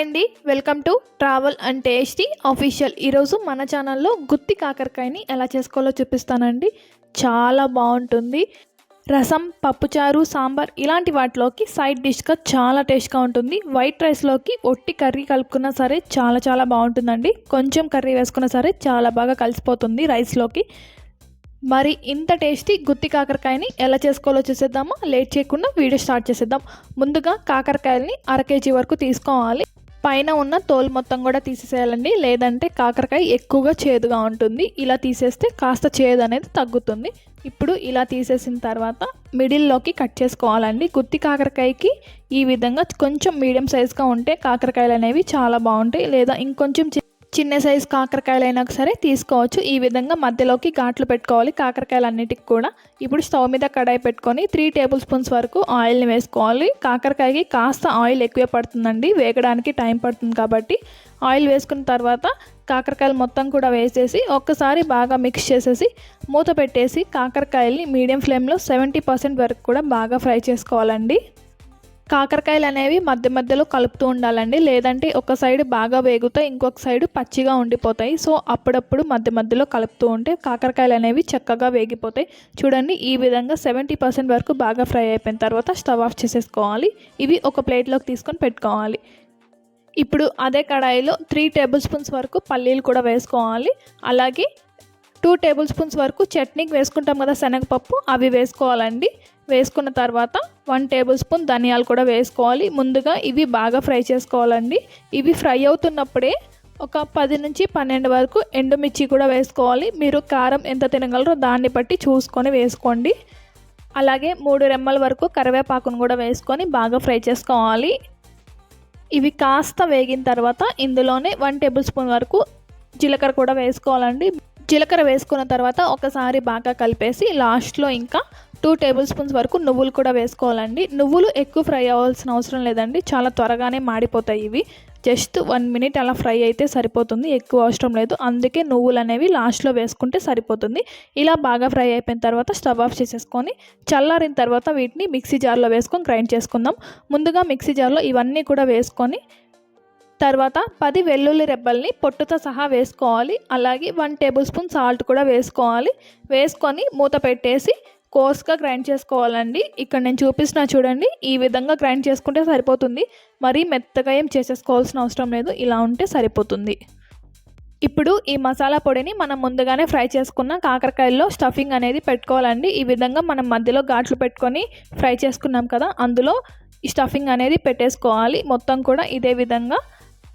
అండి. Welcome to travel and tasty official ఈరోజు మన ఛానల్లో గుత్తి కాకరకాయని ఎలా చేసుకోవాలో చూపిస్తానండి. చాలా బాగుంటుంది. రసం పప్పుచారు సాంబార్ ఇలాంటి వాటిలోకి సైడ్ డిష్గా చాలా టేస్ట్గా ఉంటుంది. వైట్ రైస్లోకి ఒట్టి కర్రీ కలుపుకున్నా సరే చాలా చాలా బాగుంటుందండి. కొంచెం కర్రీ వేసుకున్నా సరే చాలా బాగా కలిసిపోతుంది రైస్లోకి మరి ఇంత టేస్టీ గుత్తి కాకరకాయని ఎలా చేసుకోవాలో చూసేద్దామా? లేట్ చేయకుండా వీడియో స్టార్ట్ చేసేద్దాం. ముందుగా కాకరకాయలని అర కేజీ వరకు తీసుకోవాలి. పైన ఉన్న తోలు మొత్తం కూడా తీసేసేయాలండి. లేదంటే కాకరకాయ ఎక్కువగా చేదుగా ఉంటుంది. ఇలా తీసేస్తే కాస్త చేదు అనేది తగ్గుతుంది. ఇప్పుడు ఇలా తీసేసిన తర్వాత మిడిల్లోకి కట్ చేసుకోవాలండి. గుత్తి కాకరకాయకి ఈ విధంగా కొంచెం మీడియం సైజ్గా ఉంటే కాకరకాయలు అనేవి చాలా బాగుంటాయి. లేదా ఇంకొంచెం చిన్న సైజు కాకరకాయలు అయినా సరే తీసుకోవచ్చు. ఈ విధంగా మధ్యలోకి ఘాట్లు పెట్టుకోవాలి. కాకరకాయలు అన్నిటికి కూడా ఇప్పుడు స్టవ్ మీద కడాయి పెట్టుకొని త్రీ టేబుల్ స్పూన్స్ వరకు ఆయిల్ని వేసుకోవాలి. కాకరకాయకి కాస్త ఆయిల్ ఎక్కువే పడుతుందండి. వేగడానికి టైం పడుతుంది కాబట్టి ఆయిల్ వేసుకున్న తర్వాత కాకరకాయలు మొత్తం కూడా వేసేసి ఒక్కసారి బాగా మిక్స్ చేసేసి మూత పెట్టేసి కాకరకాయల్ని మీడియం ఫ్లేమ్లో సెవెంటీ పర్సెంట్ వరకు కూడా బాగా ఫ్రై చేసుకోవాలండి. కాకరకాయలు అనేవి మధ్య మధ్యలో కలుపుతూ ఉండాలండి. లేదంటే ఒక సైడ్ బాగా వేగుతాయి ఇంకొక సైడ్ పచ్చిగా ఉండిపోతాయి. సో అప్పుడప్పుడు మధ్య మధ్యలో కలుపుతూ ఉంటే కాకరకాయలు అనేవి చక్కగా వేగిపోతాయి. చూడండి ఈ విధంగా సెవెంటీ పర్సెంట్ వరకు బాగా ఫ్రై అయిపోయిన తర్వాత స్టవ్ ఆఫ్ చేసేసుకోవాలి. ఇవి ఒక ప్లేట్లోకి తీసుకొని పెట్టుకోవాలి. ఇప్పుడు అదే కడాయిలో త్రీ టేబుల్ స్పూన్స్ వరకు పల్లీలు కూడా వేసుకోవాలి. అలాగే టూ టేబుల్ స్పూన్స్ వరకు చట్నీకి వేసుకుంటాం కదా శనగపప్పు అవి వేసుకోవాలండి. వేసుకున్న తర్వాత వన్ టేబుల్ స్పూన్ ధనియాలు కూడా వేసుకోవాలి. ముందుగా ఇవి బాగా ఫ్రై చేసుకోవాలండి. ఇవి ఫ్రై అవుతున్నప్పుడే ఒక పది నుంచి పన్నెండు వరకు ఎండుమిర్చి కూడా వేసుకోవాలి. మీరు కారం ఎంత తినగలరో దాన్ని బట్టి చూసుకొని వేసుకోండి. అలాగే మూడు రెమ్మల వరకు కరివేపాకును కూడా వేసుకొని బాగా ఫ్రై చేసుకోవాలి. ఇవి కాస్త వేగిన తర్వాత ఇందులోనే వన్ టేబుల్ స్పూన్ వరకు జీలకర్ర కూడా వేసుకోవాలండి. జీలకర్ర వేసుకున్న తర్వాత ఒకసారి బాగా కలిపేసి లాస్ట్లో ఇంకా టూ టేబుల్ స్పూన్స్ వరకు నువ్వులు కూడా వేసుకోవాలండి. నువ్వులు ఎక్కువ ఫ్రై అవ్వాల్సిన అవసరం లేదండి. చాలా త్వరగానే మాడిపోతాయి ఇవి. జస్ట్ వన్ మినిట్ అలా ఫ్రై అయితే సరిపోతుంది. ఎక్కువ అవసరం లేదు. అందుకే నువ్వులు అనేవి లాస్ట్లో వేసుకుంటే సరిపోతుంది. ఇలా బాగా ఫ్రై అయిపోయిన తర్వాత స్టవ్ ఆఫ్ చేసేసుకొని చల్లారిన తర్వాత వీటిని మిక్సీ జార్లో వేసుకొని గ్రైండ్ చేసుకుందాం. ముందుగా మిక్సీ జార్లో ఇవన్నీ కూడా వేసుకొని తర్వాత పది వెల్లుల్లి రెబ్బల్ని పొట్టుతో సహా వేసుకోవాలి. అలాగే వన్ టేబుల్ స్పూన్ సాల్ట్ కూడా వేసుకోవాలి. వేసుకొని మూత పెట్టేసి కోర్స్గా గ్రైండ్ చేసుకోవాలండి. ఇక్కడ నేను చూపిస్తున్నా చూడండి ఈ విధంగా గ్రైండ్ చేసుకుంటే సరిపోతుంది. మరీ మెత్తగా ఏం చేసేసుకోవాల్సిన అవసరం లేదు ఇలా ఉంటే సరిపోతుంది. ఇప్పుడు ఈ మసాలా పొడిని మనం ముందుగానే ఫ్రై చేసుకున్న కాకరకాయల్లో స్టఫింగ్ అనేది పెట్టుకోవాలండి. ఈ విధంగా మనం మధ్యలో ఘాట్లు పెట్టుకొని ఫ్రై చేసుకున్నాం కదా అందులో ఈ స్టఫింగ్ అనేది పెట్టేసుకోవాలి. మొత్తం కూడా ఇదే విధంగా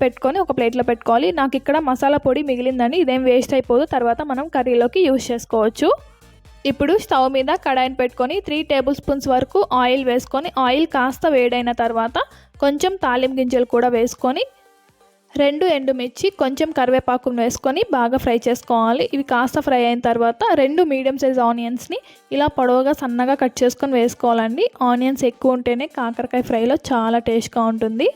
పెట్టుకొని ఒక ప్లేట్లో పెట్టుకోవాలి. నాకు ఇక్కడ మసాలా పొడి మిగిలిందని ఇదేం వేస్ట్ అయిపోదు. తర్వాత మనం కర్రీలోకి యూజ్ చేసుకోవచ్చు. ఇప్పుడు స్టవ్ మీద కడాయిని పెట్టుకొని త్రీ టేబుల్ స్పూన్స్ వరకు ఆయిల్ వేసుకొని ఆయిల్ కాస్త వేడైన తర్వాత కొంచెం తాలిం గింజలు కూడా వేసుకొని రెండు ఎండుమిర్చి కొంచెం కరివేపాకును వేసుకొని బాగా ఫ్రై చేసుకోవాలి. ఇవి కాస్త ఫ్రై అయిన తర్వాత రెండు మీడియం సైజ్ ఆనియన్స్ని ఇలా పొడవుగా సన్నగా కట్ చేసుకొని వేసుకోవాలండి. ఆనియన్స్ ఎక్కువ ఉంటేనే కాకరకాయ ఫ్రైలో చాలా టేస్ట్గా ఉంటుంది.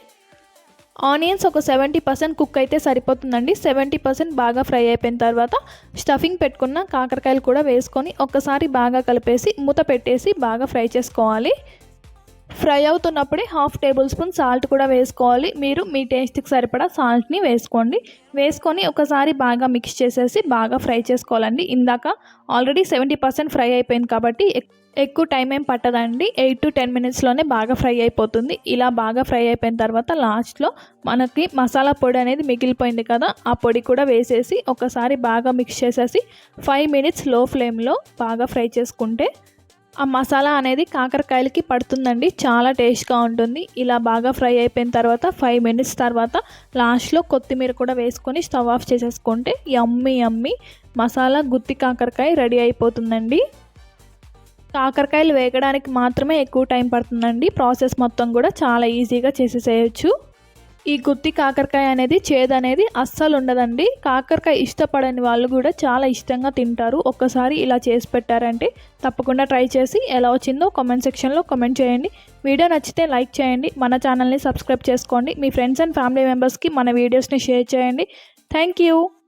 ఆనియన్స్ ఒక సెవెంటీ పర్సెంట్ కుక్ అయితే సరిపోతుందండి. సెవెంటీ పర్సెంట్ బాగా ఫ్రై అయిపోయిన తర్వాత స్టఫింగ్ పెట్టుకున్న కాకరకాయలు కూడా వేసుకొని ఒక్కసారి బాగా కలిపేసి మూత పెట్టేసి బాగా ఫ్రై చేసుకోవాలి. ఫ్రై అవుతున్నప్పుడే హాఫ్ టేబుల్ స్పూన్ సాల్ట్ కూడా వేసుకోవాలి. మీరు మీ టేస్ట్కి సరిపడా సాల్ట్ని వేసుకోండి. వేసుకొని ఒకసారి బాగా మిక్స్ చేసేసి బాగా ఫ్రై చేసుకోవాలండి. ఇందాక ఆల్రెడీ సెవెంటీ పర్సెంట్ ఫ్రై అయిపోయింది కాబట్టి ఎక్- ఎక్కువ టైం ఏం పట్టదండి. ఎయిట్ టు టెన్ మినిట్స్లోనే బాగా ఫ్రై అయిపోతుంది. ఇలా బాగా ఫ్రై అయిపోయిన తర్వాత లాస్ట్లో మనకి మసాలా పొడి అనేది మిగిలిపోయింది కదా ఆ పొడి కూడా వేసేసి ఒకసారి బాగా మిక్స్ చేసేసి ఫైవ్ మినిట్స్లో ఫ్లేమ్లో బాగా ఫ్రై చేసుకుంటే ఆ మసాలా అనేది కాకరకాయలకి పడుతుందండి. చాలా టేస్ట్గా ఉంటుంది. ఇలా బాగా ఫ్రై అయిపోయిన తర్వాత ఫైవ్ మినిట్స్ తర్వాత లాస్ట్లో కొత్తిమీర కూడా వేసుకొని స్టవ్ ఆఫ్ చేసేసుకుంటే యమ్మి యమ్మి మసాలా గుత్తి కాకరకాయ రెడీ అయిపోతుందండి. కాకరకాయలు వేగడానికి మాత్రమే ఎక్కువ టైం పడుతుందండి. ప్రాసెస్ మొత్తం కూడా చాలా ఈజీగా చేసేసేయచ్చు. ఈ గుత్తి కాకరకాయ అనేది చేదు అనేది అస్సలు ఉండదండి. కాకరకాయ ఇష్టపడని వాళ్ళు కూడా చాలా ఇష్టంగా తింటారు. ఒక్కసారి ఇలా చేసి పెట్టారంటే తప్పకుండా ట్రై చేసి ఎలా వచ్చిందో కామెంట్ సెక్షన్లో కామెంట్ చేయండి. వీడియో నచ్చితే లైక్ చేయండి. మన ఛానల్ని సబ్స్క్రైబ్ చేసుకోండి. మీ ఫ్రెండ్స్ అండ్ ఫ్యామిలీ మెంబర్స్కి మన వీడియోస్ని షేర్ చేయండి. Thank you